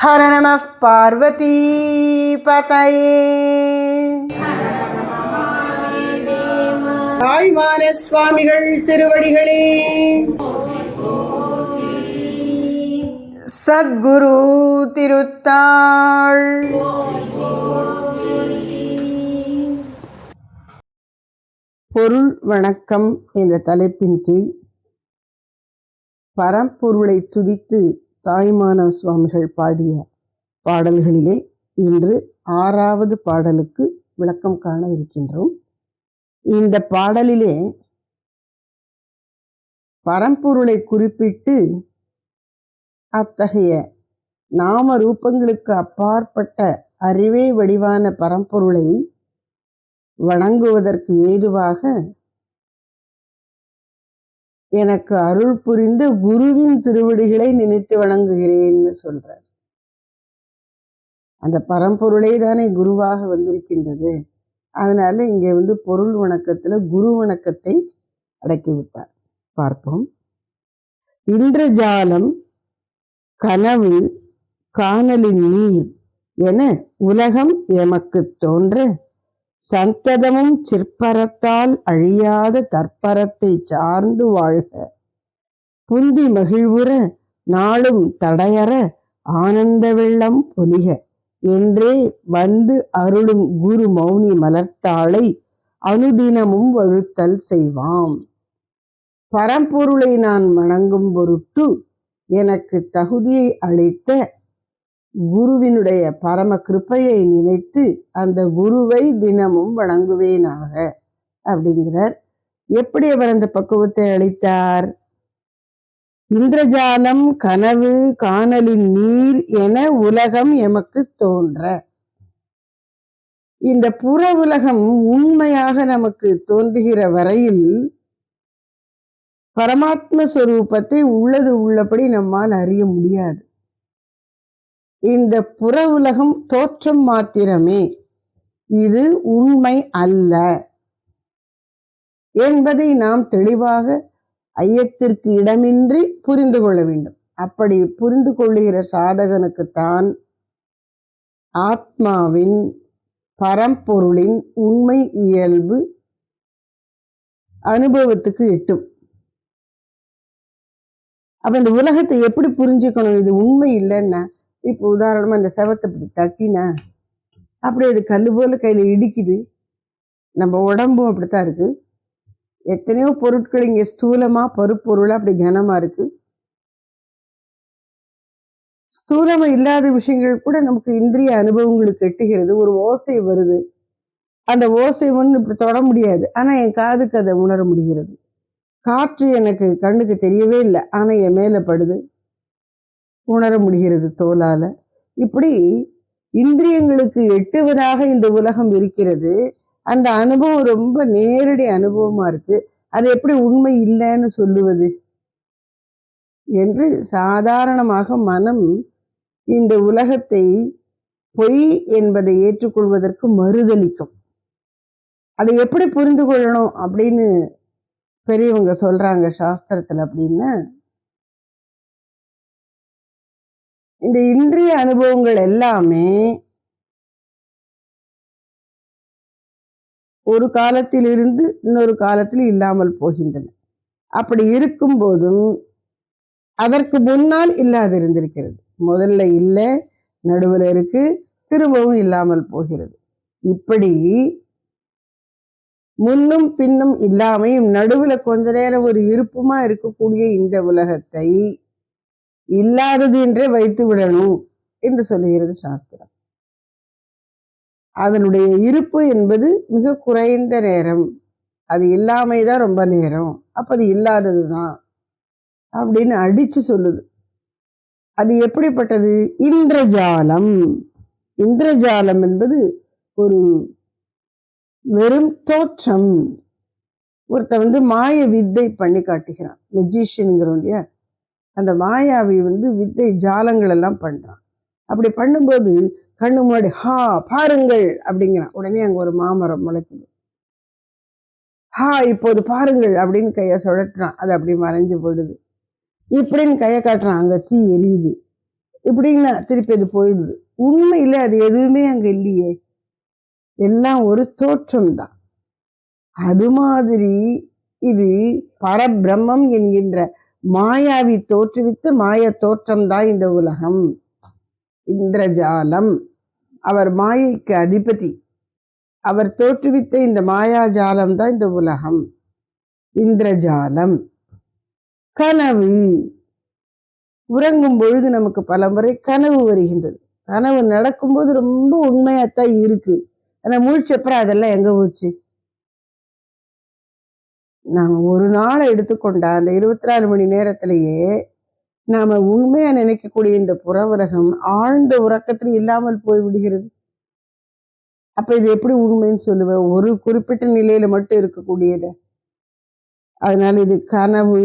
ஹர நம பார்வதி பதையே தாழ்மான சுவாமிகள் திருவடிகளே. சத்குரு திருத்தாள். பொருள் வணக்கம் என்ற தலைப்பின் கீழ் பரம்பொருளை துதித்து தாய்மான சுவாமிகள் பாடிய பாடல்களிலே இன்று ஆறாவது பாடலுக்கு விளக்கம் காண இருக்கின்றோம். இந்த பாடலிலே பரம்பொருளை குறிப்பிட்டு அத்தகைய நாம ரூபங்களுக்கு அப்பாற்பட்ட அறிவே வடிவான பரம்பொருளை வணங்குவதற்கு ஏதுவாக எனக்கு அருள் புரிந்த குருவின் திருவடிகளை நினைத்து வணங்குகிறேன்னு சொல்றார். அந்த பரம்பொருளே தானே குருவாக வந்திருக்கின்றது. அதனால இங்க வந்து பொருள் வணக்கத்துல குரு வணக்கத்தை அடக்கிவிட்டார் பார்ப்போம் பார்ப்போம். இந்திரஜாலம் கனவு காணலின் நீர் என உலகம் எமக்கு தோன்ற சந்ததமும் சிற்பரத்தால் அழியாத தற்பரத்தை சார்ந்து வாழ்க. புந்தி மகிழ்வுற நாளும் தடையற ஆனந்த வெள்ளம் பொலிக. என்றே வந்து அருளும் குரு மௌனி மலர்த்தாளை அனுதினமும் வழுத்தல் செய்வாம். பரம்பொருளை நான் வணங்கும் பொருட்டு எனக்கு தகுதியை அளித்த குருவினுடைய பரம கிருப்பையை நினைத்து அந்த குருவை தினமும் வணங்குவேனாக அப்படிங்கிறார். எப்படி அவர் அந்த பக்குவத்தை அளித்தார்? இந்திரஜாலம் கனவு காணலின் நீர் என உலகம் எமக்கு தோன்ற. இந்த புற உலகம் உண்மையாக நமக்கு தோன்றுகிற வரையில் பரமாத்ம ஸ்வரூபத்தை உள்ளது உள்ளபடி நம்மால் அறிய முடியாது. இந்த புற உலகம் தோற்றம் மாத்திரமே. இது உண்மை அல்ல. என்பதை நாம் தெளிவாக ஐயத்திற்கு இடமின்றி புரிந்து கொள்ள வேண்டும். அப்படி புரிந்து கொள்ளுகிற சாதகனுக்குத்தான் ஆத்மாவின் பரம்பொருளின் உண்மை இயல்பு அனுபவத்துக்கு எட்டும். அப்ப இந்த உலகத்தை எப்படி புரிஞ்சுக்கணும்? இது உண்மை இல்லைன்னா இப்போ உதாரணமாக இந்த செவத்தை இப்படி தட்டினா அப்படி அது கல் போல கையில் இடிக்குது. நம்ம உடம்பும் அப்படித்தான் இருக்கு. எத்தனையோ பொருட்கள் இங்கே ஸ்தூலமாக பருப்பொருளாக அப்படி கனமா இருக்கு. ஸ்தூலமாக இல்லாத விஷயங்கள் கூட நமக்கு இந்திரிய அனுபவங்களுக்கு எட்டுகிறது ஒரு ஓசை வருது. அந்த ஓசை ஒன்று இப்படி தொட முடியாது. ஆனால் என் காதுக்கு அதை உணர முடிகிறது. காற்று எனக்கு கண்ணுக்கு தெரியவே இல்லை. ஆனால் என் மேலே படுது. உணர முடிகிறது தோலால இப்படி இந்திரியங்களுக்கு எட்டுவதாக இந்த உலகம் இருக்கிறது. அந்த அனுபவம் ரொம்ப நேரடி அனுபவமா இருக்கு. அது எப்படி உண்மை இல்லைன்னு சொல்லுவது? என்று சாதாரணமாக மனம் இந்த உலகத்தை பொய் என்பதை ஏற்றுக்கொள்வதற்கு மறுதளிக்கும். அதை எப்படி புரிந்து கொள்ளணும் அப்படின்னு பெரியவங்க சொல்றாங்க சாஸ்திரத்துல அப்படின்னு இந்த இன்றைய அனுபவங்கள் எல்லாமே ஒரு காலத்திலிருந்து இன்னொரு காலத்தில் இல்லாமல் போகின்றன. அப்படி இருக்கும் போதும் அதற்கு முன்னால் இல்லாது இருந்திருக்கிறது. முதல்ல இல்லை நடுவில் இருக்கு திரும்பவும் இல்லாமல் போகிறது. இப்படி முன்னும் பின்னும் இல்லாமையும் நடுவுல கொஞ்ச நேரம் ஒரு இருப்புமா இருக்கக்கூடிய இந்த உலகத்தை இல்லாதது என்றே வைத்து விடணும் என்று சொல்லுகிறது சாஸ்திரம். அதனுடைய இருப்பு என்பது மிக குறைந்த நேரம். அது இல்லாமைதான் ரொம்ப நேரம். அப்ப அது இல்லாதது தான் அப்படின்னு அடிச்சு சொல்லுது. அது எப்படிப்பட்டது? இந்திரஜாலம். இந்திரஜாலம் என்பது ஒரு வெறும் தோற்றம். ஒருத்த வந்து மாய வித்தை பண்ணி காட்டுகிறான். மெஜிஷியனுங்கிறோம் இல்லையா? அந்த மாயாவி வந்து வித்தை ஜாலங்கள் எல்லாம் பண்றான். அப்படி பண்ணும்போது கண்ணு முன்னாடி ஹா பாருங்கள்! அப்படிங்கிறான். உடனே அங்க ஒரு மாமரம் முளைக்குது. ஹா இப்போது பாருங்கள்! அப்படின்னு கையை சுழற்றுறான் அது அப்படி மறைஞ்சு போயிடுது. இப்படின்னு கையை காட்டுறான். அங்க தீ எரியுது. இப்படின்னா திருப்பி அது போயிடுது. உண்மையில அது எதுவுமே அங்க இல்லையே. எல்லாம் ஒரு தோற்றம் தான். அது மாதிரி இது பரபிரம்மம் என்கின்ற மாயாவி தோற்றுவித்த மாய தோற்றம் தான் இந்த உலகம். இந்திரஜாலம். அவர் மாயைக்கு அதிபதி. அவர் தோற்றுவித்த இந்த மாயாஜாலம் தான் இந்த உலகம். இந்திரஜாலம். கனவு. உறங்கும் பொழுது நமக்கு பல முறை கனவு வருகின்றது. கனவு நடக்கும்போது ரொம்ப உண்மையாத்தான் இருக்கு. ஆனால் முழிச்சப்புறம் அதெல்லாம் எங்கே போச்சு? நாங்கள் ஒரு நாளை எடுத்துக்கொண்டா அந்த இருபத்தி நாலு மணி நேரத்திலேயே நாம உண்மையா நினைக்கக்கூடிய இந்த புறவரகம் ஆழ்ந்த உறக்கத்தில் இல்லாமல் போய் விடுகிறது அப்ப இது எப்படி உண்மைன்னு சொல்லுவேன். ஒரு குறிப்பிட்ட நிலையில மட்டும் இருக்கக்கூடியது. அதனால இது கனவு.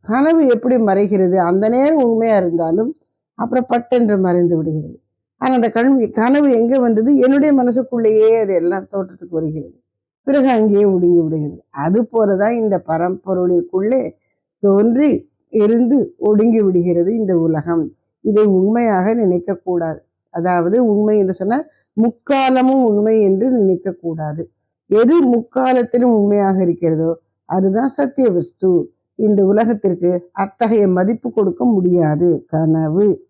கனவு எப்படி மறைகிறது? அந்த நேரம் உண்மையா இருந்தாலும் அப்புறம் பட்டென்று மறைந்து விடுகிறது. ஆனால் அந்த கண் கனவு எங்க வந்தது? என்னுடைய மனசுக்குள்ளேயே அது எல்லாம் தோற்றத்துக்கு வருகிறது. பிறகு அங்கேயே ஒடுங்கி விடுகிறது. அது போலதான் இந்த பரம்பொருளுக்குள்ளே தோன்றி இருந்து ஒடுங்கி விடுகிறது இந்த உலகம். இதை உண்மையாக நினைக்கக்கூடாது. அதாவது உண்மை என்று சொன்னால் முக்காலமும் உண்மை என்று நினைக்கக்கூடாது. எது முக்காலத்திலும் உண்மையாக இருக்கிறதோ அதுதான் சத்திய வஸ்து. இந்த உலகத்திற்கு அத்தகைய மதிப்பு கொடுக்க முடியாது. கனவு.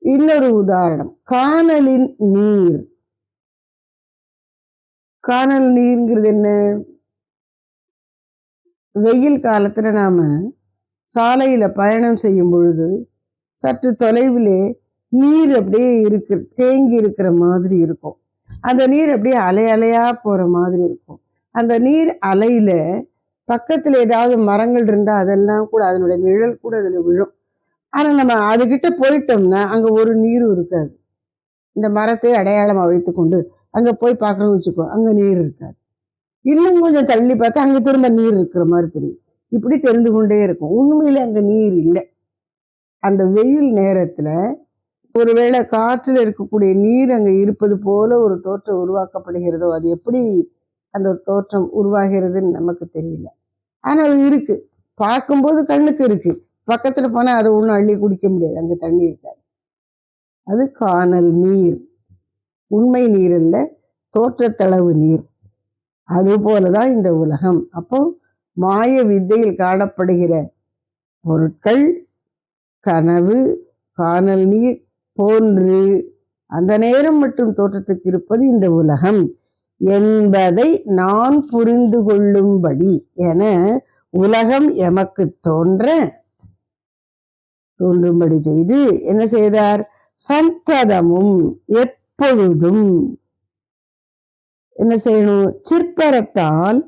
இன்னொரு உதாரணம். காணலின் நீர். காணல் நீர்ங்கிறது என்ன? வெயில் காலத்தில் நாம் சாலையில் பயணம் செய்யும் பொழுது சற்று தொலைவிலே நீர் அப்படியே இருக்கு தேங்கி இருக்கிற மாதிரி இருக்கும். அந்த நீர் அப்படியே அலை அலையாக போகிற மாதிரி இருக்கும். அந்த நீர் அலையில் பக்கத்தில் ஏதாவது மரங்கள் இருந்தால் அதெல்லாம் கூட அதனுடைய நிழல் கூட அதில் விழும். ஆனால் நம்ம அதுகிட்ட போயிட்டோம்னா அங்கே ஒரு நீரும் இருக்காது. இந்த மரத்தை அடையாளமாக வைத்துக்கொண்டு அங்கே போய் பார்க்குறோம் வச்சுக்கோ அங்கே நீர் இருக்காது. இன்னும் கொஞ்சம் தள்ளி பார்த்தா அங்கே திரும்ப நீர் இருக்கிற மாதிரி தெரியும். இப்படி தெரிந்து கொண்டே இருக்கும். உண்மையில் அங்கே நீர் இல்லை. அந்த வெயில் நேரத்தில் ஒருவேளை காற்றில் இருக்கக்கூடிய நீர் அங்கே இருப்பது போல ஒரு தோற்றம் உருவாக்கப்படுகிறதோ அது எப்படி அந்த தோற்றம் உருவாகிறதுன்னு நமக்கு தெரியல. ஆனால் அது இருக்குது பார்க்கும்போது கண்ணுக்கு இருக்குது பக்கத்தில் போனால் அதை ஒன்றும் அள்ளி குடிக்க முடியாது. அங்கே தண்ணி இருக்காது. அது காணல் நீர். உண்மை நீர் இல்லை தோற்றத்தளவு நீர். அதுபோல தான் இந்த உலகம். அப்போ மாய வித்தையில் காணப்படுகிற பொருட்கள் கனவு காணல் நீர் போன்று அந்த நேரம் மட்டும் தோற்றத்துக்கு இருப்பது இந்த உலகம். என்பதை நான் புரிந்து கொள்ளும்படி என உலகம் எமக்கு தோன்ற தோன்றும்படி செய்து என்ன செய்தார்? சந்ததமும் எப்பொழுதும் என்ன செய்யணும்? சிற்பரத்தால்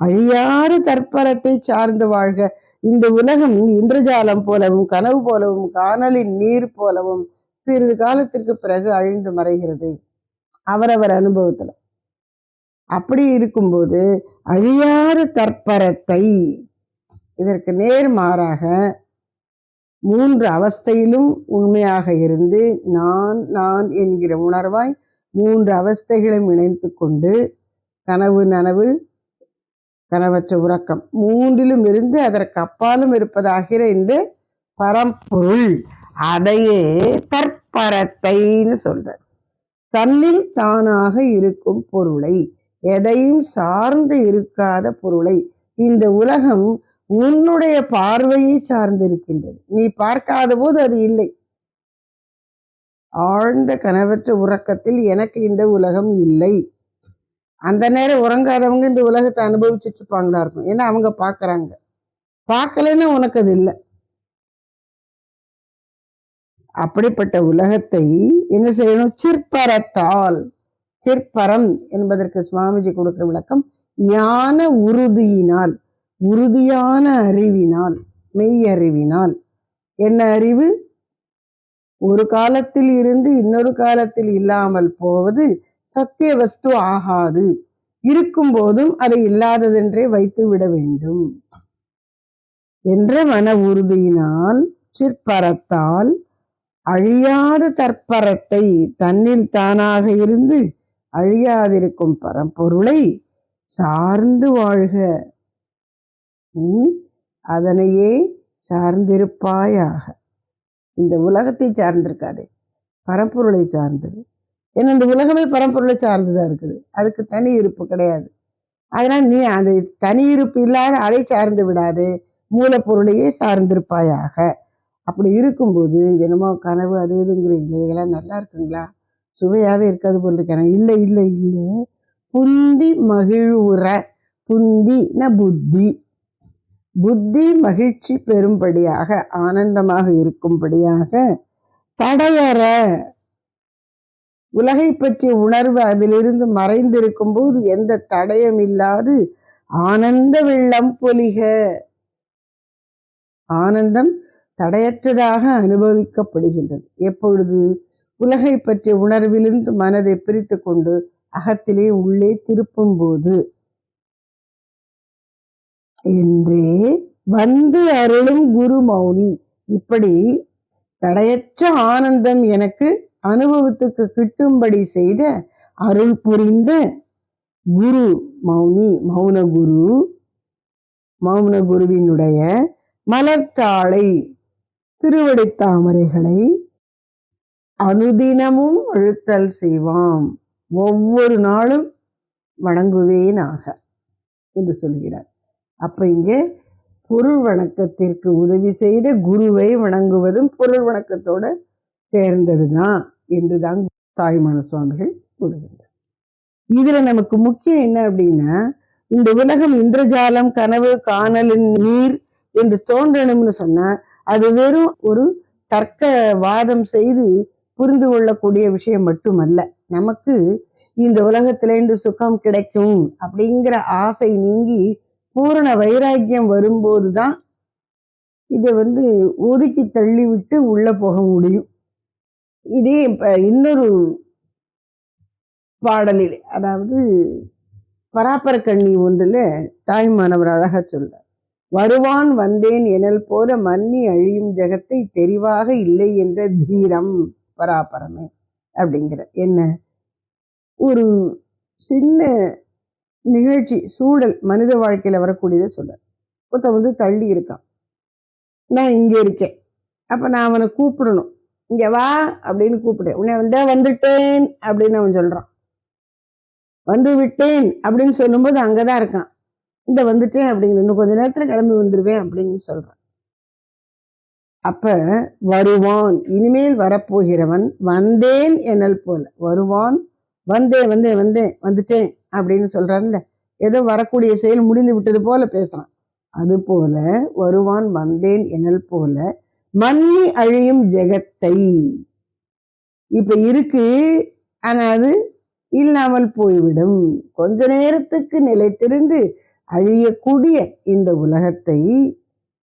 அழியாறு தற்பரத்தை சார்ந்து வாழ்க. இந்த உலகம் இந்திரஜாலம் போலவும் கனவு போலவும் காணலின் நீர் போலவும் சிறிது காலத்திற்கு பிறகு அழிந்து மறைகிறது. அவரவர் அனுபவத்துல. அப்படி இருக்கும்போது அழியாறு தற்பரத்தை இதற்கு நேர் மாறாக மூன்று அவஸ்தையிலும் உண்மையாக இருந்து நான் நான் என்கிற உணர்வாய் மூன்று அவஸ்தைகளையும் இணைத்து கொண்டு கனவு நனவு கனவற்ற உறக்கம் மூன்றிலும் இருந்து அதற்கு அப்பாலும் இருப்பதாகிற இந்த பரம்பொருள் அதையே தற்பரத்தைன்னு சொல்றார். தன்னில் தானாக இருக்கும் பொருளை எதையும் சார்ந்து இருக்காத பொருளை இந்த உலகம் உன்னுடைய பார்வையை சார்ந்திருக்கின்றது. நீ பார்க்காத போது அது இல்லை. ஆழ்ந்த கனவற்ற உறக்கத்தில் எனக்கு இந்த உலகம் இல்லை. அந்த நேரம் உறங்காதவங்க இந்த உலகத்தை அனுபவிச்சுட்டு இருப்பாங்களா இருக்கும். ஏன்னா அவங்க பார்க்கறாங்க. பார்க்கலன்னா உனக்கு அது இல்லை. அப்படிப்பட்ட உலகத்தை என்ன செய்யணும்? சிற்பரத்தால் சிற்பரம் என்பதற்கு சுவாமிஜி கொடுக்கிற விளக்கம் ஞான உறுதியினால். உறுதியான அறிவினால் மெய் அறிவினால் என்ன அறிவு? ஒரு காலத்தில் இருந்து இன்னொரு காலத்தில் இல்லாமல் போவது சத்திய வஸ்து ஆகாது. இருக்கும் போதும் அதை இல்லாததென்றே வைத்து விட வேண்டும். என்ற மன உறுதியினால் சிற்பரத்தால் அழியாத தற்பரத்தை தன்னில் தானாக இருந்து அழியாதிருக்கும் பரம்பொருளை சார்ந்து வாழ்க. நீ அதனையே சார்ந்திருப்பாயாக. இந்த உலகத்தை சார்ந்திருக்காதே. பரம்பொருளை சார்ந்தது. ஏன்னா இந்த உலகமே பரம்பொருளை சார்ந்துதான் இருக்குது. அதுக்கு தனி இருப்பு கிடையாது. அதனால் நீ அந்த தனி இருப்பு இல்லாத அதை சார்ந்து விடாது. மூலப்பொருளையே சார்ந்திருப்பாயாக. அப்படி இருக்கும்போது என்னமோ கனவு அது இதுங்கிறீங்க இதெல்லாம் நல்லா இருக்குங்களா? சுவையாகவே இருக்காது போல் இருக்கேன் இல்லை இல்லை இல்லை. புந்தி மகிழ்வுற புந்தின புத்தி. புத்தி மகிழ்ச்சி பெறும்படியாக ஆனந்தமாக இருக்கும்படியாக தடையற உலகை பற்றிய உணர்வு அதிலிருந்து மறைந்திருக்கும் போது எந்த தடயம் இல்லாது ஆனந்த வெள்ளம் பொலிக. ஆனந்தம் தடையற்றதாக அனுபவிக்கப்படுகின்றது. எப்பொழுது உலகை பற்றிய உணர்விலிருந்து மனதை பிரித்து கொண்டு அகத்திலே உள்ளே திருப்பும் போது என்றே வந்து அருளும் குரு மௌனி. இப்படி தடையற்ற ஆனந்தம் எனக்கு அனுபவத்துக்கு கிட்டும்படி செய்த அருள் புரிந்த குரு மௌனி மௌன குரு மௌன குருவினுடைய மலர்த்தாளை திருவடித்தாமரைகளை அனுதினமும் அழுத்தல் செய்வாம். ஒவ்வொரு நாளும் வணங்குவேனாக என்று சொல்கிறார். அப்போ இங்கே பொருள் வணக்கத்திற்கு உதவி செய்த குருவை வணங்குவதும் பொருள் வணக்கத்தோட சேர்ந்ததுதான் என்றுதான் தாய்மான சுவாமிகள் கூறுகின்றார் இதுல நமக்கு முக்கியம் என்ன அப்படின்னா இந்த உலகம் இந்திரஜாலம் கனவு காணலின் நீர் என்று தோன்றணும்னு சொன்னா அது வெறும் ஒரு தர்க்க வாதம் செய்து புரிந்து கொள்ளக்கூடிய விஷயம் மட்டுமல்ல. நமக்கு இந்த உலகத்திலேருந்து சுகம் கிடைக்கும் அப்படிங்கிற ஆசை நீங்கி பூரண வைராக்கியம் வரும்போது தான் இதை வந்து ஒதுக்கி தள்ளி விட்டு உள்ளே போக முடியும். இதே இப்போ இன்னொரு பாடலில் அதாவது பராப்பர கண்ணி ஒன்றில் தாய்மானவர் அழகாக சொல்றார் வருவான் வந்தேன் எனல் போல மன்னி அழியும் ஜெகத்தை தெரிவாக இல்லை என்ற தீரம் பராபரமே அப்படிங்கிற என்ன? ஒரு சின்ன நிகழ்ச்சி சூழல் மனித வாழ்க்கையில் வரக்கூடியதை சொல்ல ஒருத்த வந்து தள்ளி இருக்கான். நான் இங்கே இருக்கேன். அப்போ நான் அவனை கூப்பிடணும். இங்கே வா அப்படின்னு கூப்பிட்டேன் உன்னை வந்தா வந்துட்டேன் அப்படின்னு அவன் சொல்கிறான் வந்து விட்டேன் அப்படின்னு சொல்லும்போது அங்கே தான் இருக்கான். இந்த வந்துட்டேன் அப்படிங்கிற இன்னும் கொஞ்ச நேரத்தில் கிளம்பி வந்துருவேன் அப்படின்னு சொல்கிறான் அப்போ வருவான். இனிமேல் வரப்போகிறவன் வந்தேன் எனல் போல. வருவான். வந்தேன் வந்தேன் வந்தேன் வந்துட்டேன். அப்படின்னு சொல்கிறான்ல ஏதோ வரக்கூடிய செயல் முடிந்து விட்டது போல பேசுகிறான் அது போல வருவான் வந்தேன் எனல் போல மன்னி அழியும் ஜெகத்தை. இப்ப இருக்கு ஆனால் அது இல்லாமல் போய்விடும். கொஞ்ச நேரத்துக்கு நிலைத்திருந்து அழியக்கூடிய இந்த உலகத்தை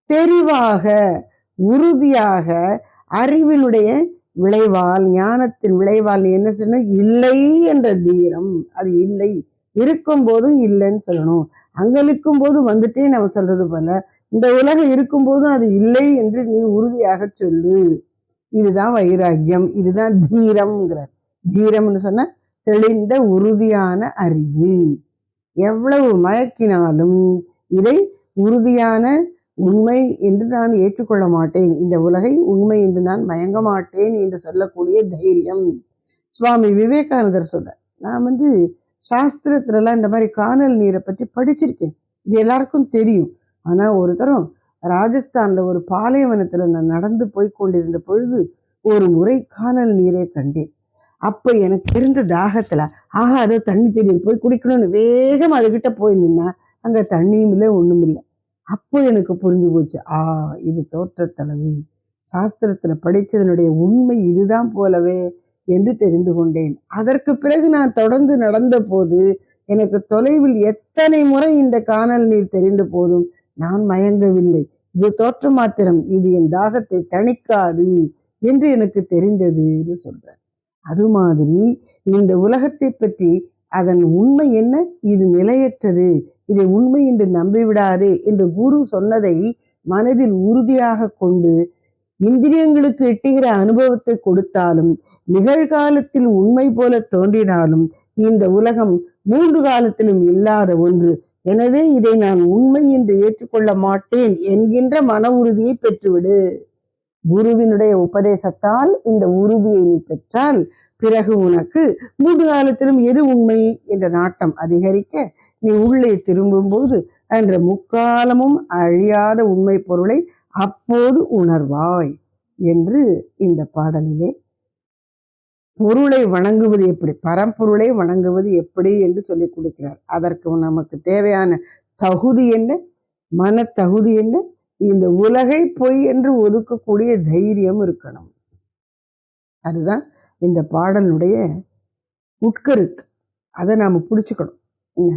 தெரிவாக உறுதியாக அறிவினுடைய விளைவால் ஞானத்தின் விளைவால் என்ன சொன்ன இல்லை என்ற தீரம். அது இல்லை. இருக்கும் போதும் இல்லைன்னு சொல்லணும். அங்க இருக்கும் போது வந்துட்டே நம்ம சொல்றது போல இந்த உலகம் இருக்கும் போதும் அது இல்லை என்று நீ உறுதியாக சொல்லு. இதுதான் வைராக்கியம் இதுதான் தீரம்ங்கிற. தீரம்னு சொன்னா தெளிந்த உறுதியான அறிவு. எவ்வளவு மயக்கினாலும் இதை உறுதியான உண்மை என்று நான் ஏற்றுக்கொள்ள மாட்டேன். இந்த உலகை உண்மை என்று நான் மயங்க மாட்டேன் என்று சொல்லக்கூடிய தைரியம். சுவாமி விவேகானந்தர் சொல்ற நான் வந்து சாஸ்திரத்துலலாம் இந்த மாதிரி காணல் நீரை பற்றி படிச்சிருக்கேன். இது எல்லாருக்கும் தெரியும். ஆனால் ஒரு தரம் ராஜஸ்தானில் ஒரு பாலைவனத்தில் நான் நடந்து போய் கொண்டிருந்த பொழுது ஒரு முறை காணல் நீரை கண்டேன். அப்போ எனக்கு இருந்த தாகத்தில் ஆஹா அதோ தண்ணி தெரியும் போய் குடிக்கணும்னு வேகம் அதுகிட்ட போய் நின்னா அங்கே தண்ணியும் இல்லை ஒன்றும் இல்லை. அப்போ எனக்கு புரிஞ்சு போச்சு ஆ இது தோற்றத்தளவு சாஸ்திரத்தில் படித்ததனுடைய உண்மை இதுதான் போலவே. என்று தெரிந்து கொண்டேன். அதற்கு பிறகு நான் தொடர்ந்து நடந்த போது எனக்கு தொலைவில் எத்தனை முறை இந்த காணல் நீர் தெரிந்த போதும் நான் மயங்கவில்லை. இது தோற்ற மாத்திரம் இது என் தாகத்தை தணிக்காது என்று எனக்கு தெரிந்தது என்று சொல்றேன் அது மாதிரி இந்த உலகத்தை பற்றி அதன் உண்மை என்ன? இது நிலையற்றது. இதை உண்மை என்று நம்பிவிடாதே என்று குரு சொன்னதை மனதில் உறுதியாக கொண்டு இந்திரியங்களுக்கு எட்டுகிற அனுபவத்தை கொடுத்தாலும் நிகழ்காலத்தில் உண்மை போல தோன்றினாலும் இந்த உலகம் மூன்று காலத்திலும் இல்லாத ஒன்று. எனவே இதை நான் உண்மை என்று ஏற்றுக்கொள்ள மாட்டேன் என்கின்ற மன உறுதியை பெற்றுவிடு. குருவினுடைய உபதேசத்தால் இந்த உறுதியை நீ பெற்றால் பிறகு உனக்கு மூன்று காலத்திலும் எது உண்மை என்ற நாட்டம் அதிகரிக்க நீ உள்ளே திரும்பும்போது என்ற முக்காலமும் அழியாத உண்மை பொருளை அப்போது உணர்வாய் என்று இந்த பாடலிலே பொருளை வணங்குவது எப்படி பரம்பொருளை வணங்குவது எப்படி என்று சொல்லிக் கொடுக்கிறார் அதற்கு நமக்கு தேவையான தகுதி என்ன மன தகுதி என்ன இந்த உலகை பொய் என்று ஒதுக்கக்கூடிய தைரியம் இருக்கணும் அதுதான் இந்த பாடலுடைய உட்கருத்து அதை நாம புடிச்சுக்கணும் என்ன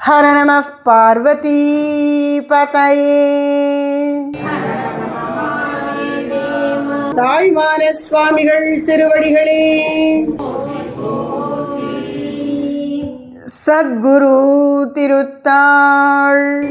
हर नमः पार्वती पतये தாழ்வான சுவாமிகள் திருவடிகளே. சத்குரு திருத்தாள்.